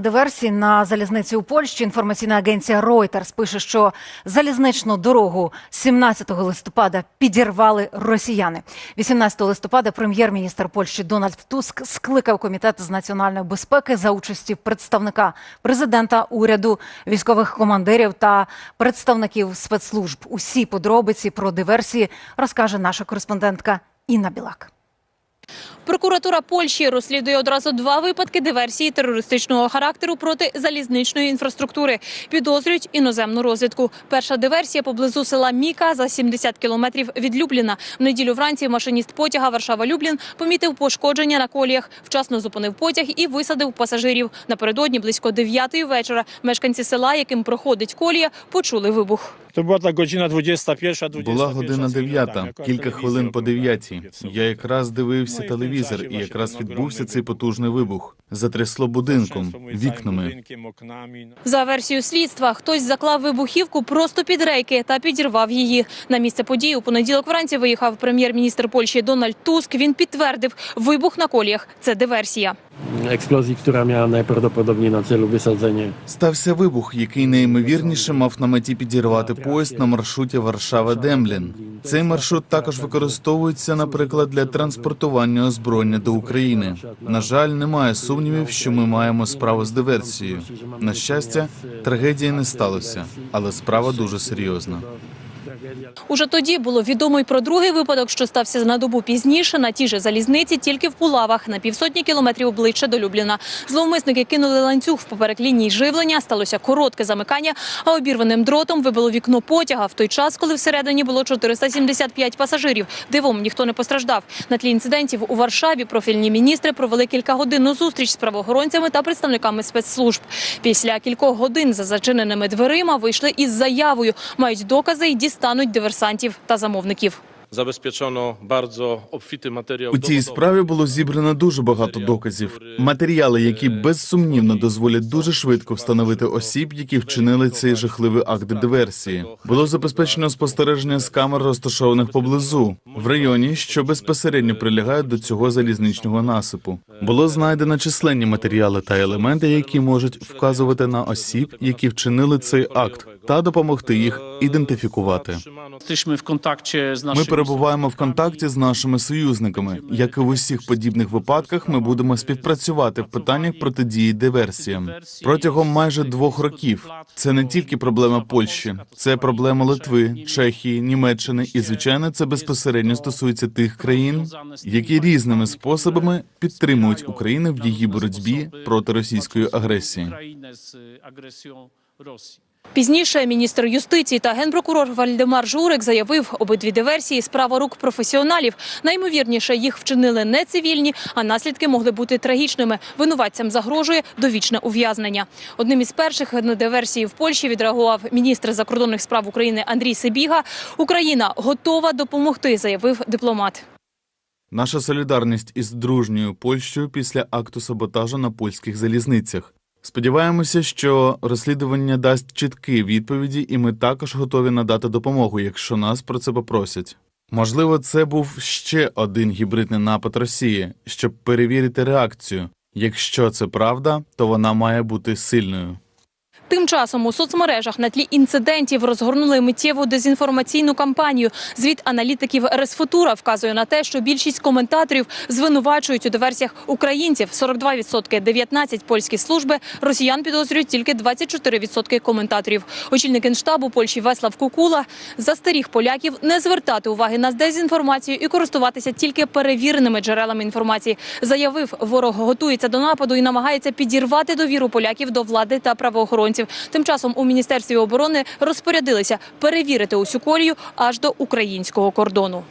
Диверсії на залізниці у Польщі інформаційна агенція Reuters пише, що залізничну дорогу 17 листопада підірвали росіяни. 18 листопада прем'єр-міністр Польщі Дональд Туск скликав комітет з національної безпеки за участі представника президента, уряду, військових командирів та представників спецслужб. Усі подробиці про диверсії розкаже наша кореспондентка Інна Білак. Прокуратура Польщі розслідує одразу два випадки диверсії терористичного характеру проти залізничної інфраструктури. Підозрюють іноземну розвідку. Перша диверсія поблизу села Міка за 70 кілометрів від Любліна. В неділю вранці машиніст потяга Варшава-Люблін помітив пошкодження на коліях, вчасно зупинив потяг і висадив пасажирів. Напередодні близько 9 вечора мешканці села, яким проходить колія, почули вибух. To była ta godzina 21, 20. Була година дев'ята, кілька хвилин по дев'ятій. Я якраз дивився телевізор, і якраз відбувся цей потужний вибух. Затрясло будинком, вікнами. За версією слідства, хтось заклав вибухівку просто під рейки та підірвав її. На місце події у понеділок вранці виїхав прем'єр-міністр Польщі Дональд Туск. Він підтвердив, вибух на коліях – це диверсія. Eksplozji, która miała najprawdopodobniej na celu wysadzenie Стався вибух, який найімовірніше мав на меті підірвати поїзд на маршруті Варшава-Демблін. Цей маршрут також використовується, наприклад, для транспортування озброєння до України. На жаль, немає сумнівів, що ми маємо справу з диверсією. На щастя, трагедії не сталося, але справа дуже серйозна. Уже тоді було відомо й про другий випадок, що стався на добу пізніше на тій же залізниці, тільки в Пулавах, на півсотні кілометрів обличчя до Любліна. Зловмисники кинули ланцюг в поперек лінії живлення, сталося коротке замикання, а обірваним дротом вибило вікно потяга в той час, коли всередині було 475 пасажирів. Дивом ніхто не постраждав. На тлі інцидентів у Варшаві профільні міністри провели кількагодинну зустріч з правоохоронцями та представниками спецслужб. Після кількох годин за зачиненими дверима вийшли із заявою. Мають докази і дістануть диверсантів та замовників. Zabezpieczono bardzo obfity materiał У цій справі було зібрано дуже багато доказів. Матеріали, які безсумнівно дозволять дуже швидко встановити осіб, які вчинили цей жахливий акт диверсії. Було забезпечено спостереження з камер, розташованих поблизу в районі, що безпосередньо прилягають до цього залізничного насипу. Було знайдено численні матеріали та елементи, які можуть вказувати на осіб, які вчинили цей акт, та допомогти їх ідентифікувати. Jesteśmy w kontakcie z Ми naszymi перебуваємо в контакті з нашими союзниками. Як і в усіх подібних випадках, ми будемо співпрацювати в питаннях протидії диверсіям протягом майже двох років. Це не тільки проблема Польщі, це проблема Литви, Чехії, Німеччини, і звичайно, це безпосередньо стосується тих країн, які різними способами підтримують Україну в її боротьбі проти російської агресії. Пізніше міністр юстиції та генпрокурор Вальдемар Журик заявив, обидві диверсії – справа рук професіоналів. Наймовірніше, їх вчинили не цивільні, а наслідки могли бути трагічними. Винуватцям загрожує довічне ув'язнення. Одним із перших на диверсії в Польщі відреагував міністр закордонних справ України Андрій Сибіга. Україна готова допомогти, заявив дипломат. Наша солідарність із дружньою Польщею після акту саботажу на польських залізницях. Сподіваємося, що розслідування дасть чіткі відповіді, і ми також готові надати допомогу, якщо нас про це попросять. Можливо, це був ще один гібридний напад Росії, щоб перевірити реакцію. Якщо це правда, то вона має бути сильною. Тим часом у соцмережах на тлі інцидентів розгорнули миттєву дезінформаційну кампанію. Звіт аналітиків Ресфутура вказує на те, що більшість коментаторів звинувачують у диверсіях українців 42%, 19% польські служби. Росіян підозрюють тільки 24% коментаторів. Очільник генштабу Польщі Веслав Кукула застеріг поляків не звертати уваги на дезінформацію і користуватися тільки перевіреними джерелами інформації. Заявив, ворог готується до нападу і намагається підірвати довіру поляків до влади та правоохоронців. Тим часом у міністерстві оборони розпорядилися перевірити усю колію аж до українського кордону.